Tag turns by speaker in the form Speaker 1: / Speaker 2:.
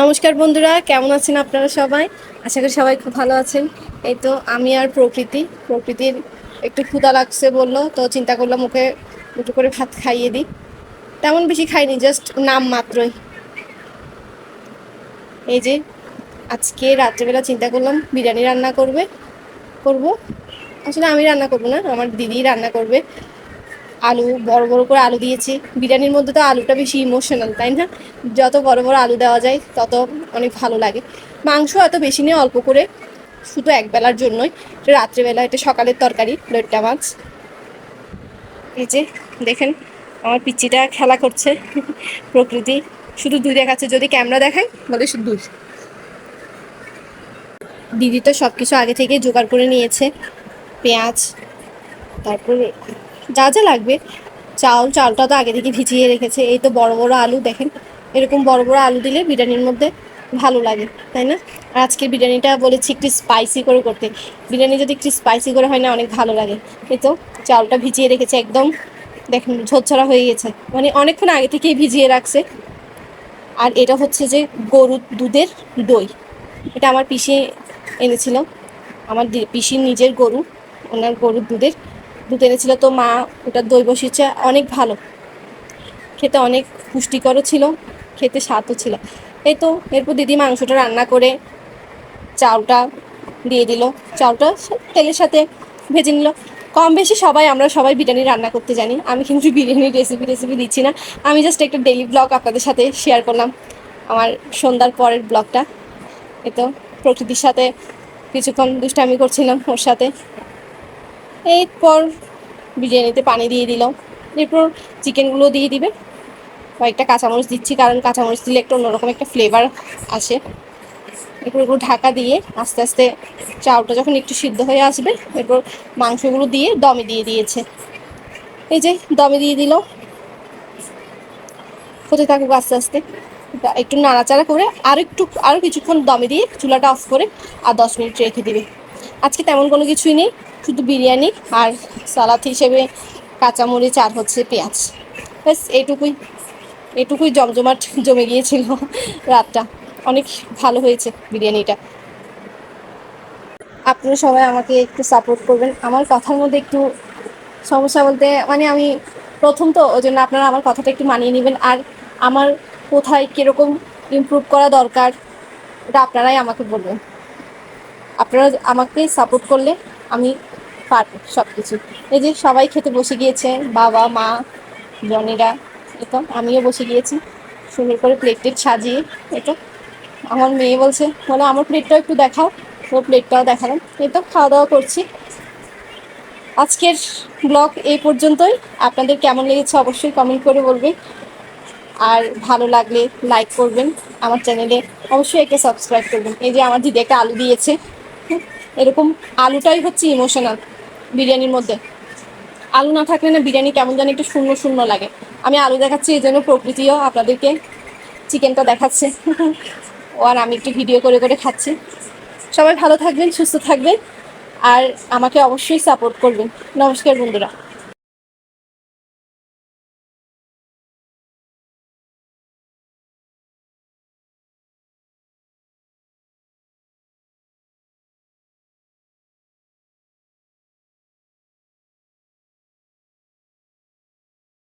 Speaker 1: নমস্কার বন্ধুরা, কেমন আছেন আপনারা সবাই? আশা করি সবাই খুব ভালো আছেন। এই তো আমি আর প্রকৃতি, প্রকৃতির একটু ক্ষুধা লাগছে বলল, তো চিন্তা করলাম ওকে দুটো করে ভাত খাইয়ে দিই। তেমন বেশি খাইনি জাস্ট নাম মাত্রই। এই যে, আজকে রাত্রেবেলা চিন্তা করলাম বিরিয়ানি রান্না করবে, করব। আসলে আমি রান্না করব না, আমার দিদি রান্না করবে। আলু, বড় বড় করে আলু দিয়েছি। বিরিয়ানির মধ্যে তো আলুটা বেশি ইমোশনাল তাই না? যত বড় বড় আলু দেওয়া যায়, তত অনেক ভালো লাগে। মাংস এত বেশি নিয়ে অল্প করে। শুধু এক বেলার জন্যই রাত্রেবেলা, এটা সকালের তরকারি, লইট্টা মাছ। এই যে, দেখেন, আমার পিচ্চিটা খেলা করছে। প্রকৃতি, শুধু দুই দেখাচ্ছে। যদি ক্যামেরা দেখায়, বলে শুধু দুই। দিদি তো সব কিছু আগে থেকে জোগাড় করে নিয়েছে। পেঁয়াজ, তারপরে যা যা লাগবে। চাল, চালটা তো আগে থেকে ভিজিয়ে রেখেছে। এই তো বড় বড় আলু দেখেন, এরকম বড় বড় আলু দিলে বিরিয়ানির মধ্যে ভালো লাগে, তাই না? আর আজকের বিরিয়ানিটা বলেছি একটু স্পাইসি করে করতে। বিরিয়ানি যদি একটু স্পাইসি করে হয় না, অনেক ভালো লাগে। এই তো চালটা ভিজিয়ে রেখেছে একদম। দেখেন ঝরঝরা হয়ে গেছে। মানে অনেকক্ষণ আগে থেকেই ভিজিয়ে রাখছে। আর এটা হচ্ছে যে গরুর দুধের দই। এটা আমার পিসি এনেছিল। আমার পিসির নিজের গরু, ওনার গরুর দুধের। দুধ এনেছিল তো মা ওটা দই বসিয়েছে, অনেক ভালো। খেতে অনেক পুষ্টিকরও ছিল, খেতে স্বাদও ছিল। এই তো, এরপর দিদি মাংসটা রান্না করে চালটা দিয়ে দিল। চালটা তেলের সাথে ভেজে নিল। কম বেশি সবাই, আমরা সবাই বিরিয়ানি রান্না করতে জানি। আমি কিন্তু বিরিয়ানির রেসিপি রেসিপি দিচ্ছি না। আমি জাস্ট একটা ডেলি ব্লগ আপনাদের সাথে শেয়ার করলাম আমার সন্ধ্যার পরের ব্লগটা এই তো, প্রকৃতির সাথে কিছুক্ষণ দুষ্টামি করছিলাম ওর সাথে। এরপর বিরিয়ানিতে পানি দিয়ে দিল এরপর চিকেনগুলো দিয়ে দিবে। কয়েকটা কাঁচামরিচ দিচ্ছি, কারণ কাঁচামরিচ দিলে একটু অন্যরকম একটা ফ্লেভার আসে। এরপর এগুলো ঢাকা দিয়ে আস্তে আস্তে চাউটা যখন একটু সিদ্ধ হয়ে আসবে, এরপর মাংসগুলো দিয়ে দমে দিয়ে দিয়েছে। এই যে দমে দিয়ে দিল। হতে থাকুক আস্তে আস্তে। একটু নাড়াচাড়া করে আর একটু আরও কিছুক্ষণ দমে দিয়ে চুলাটা অফ করে আর দশ মিনিট রেখে দিবে। আজকে তেমন কোনো কিছুই নেই। শুধু বিরিয়ানি আর সালাদ হিসেবে কাঁচামরিচ আর হচ্ছে পেঁয়াজ। ব্যাস এটুকুই এটুকুই জমজমাট জমে গিয়েছিল রাতটা। অনেক ভালো হয়েছে বিরিয়ানিটা। আপনারা সবাই আমাকে একটু সাপোর্ট করবেন। আমার কথার মধ্যে একটু সমস্যা বলতে মানে আমি প্রথম তো ওই জন্য আপনারা আমার কথাটা একটু মানিয়ে নেবেন। আর আমার কোথায় কীরকম ইমপ্রুভ করা দরকার এটা আপনারাই আমাকে বলবেন। আপনারা আমাকে সাপোর্ট করলে আমি পারব সব কিছু এই যে সবাই খেতে বসে গিয়েছে, বাবা, মা, জনেরা এতো আমিও বসে গিয়েছি। সুন্দর করে প্লেট টেট সাজিয়ে এতো আমার মেয়ে বলছে, বলে, আমার প্লেটটাও একটু দেখাও। ও প্লেটটাও দেখালাম। এই তো খাওয়া দাওয়া করছি। আজকের ব্লগ এই পর্যন্তই। আপনাদের কেমন লেগেছে অবশ্যই কমেন্ট করে বলবে। আর ভালো লাগলে লাইক করবেন। আমার চ্যানেলে অবশ্যই একে সাবস্ক্রাইব করবেন। এই যে আমার দিদি একটা আলু দিয়েছে। হুম, এরকম আলুটাই হচ্ছে ইমোশনাল বিরিয়ানির মধ্যে। আলু না থাকলে না বিরিয়ানি কেমন যেন একটু শূন্য শূন্য লাগে। আমি আলু দেখাচ্ছি এই জন্য প্রকৃতিও আপনাদেরকে চিকেনটা দেখাচ্ছে। ও আর আমি একটু ভিডিও করে করে খাচ্ছি। সবাই ভালো থাকবেন সুস্থ থাকবেন। আর আমাকে অবশ্যই সাপোর্ট করবেন। নমস্কার বন্ধুরা।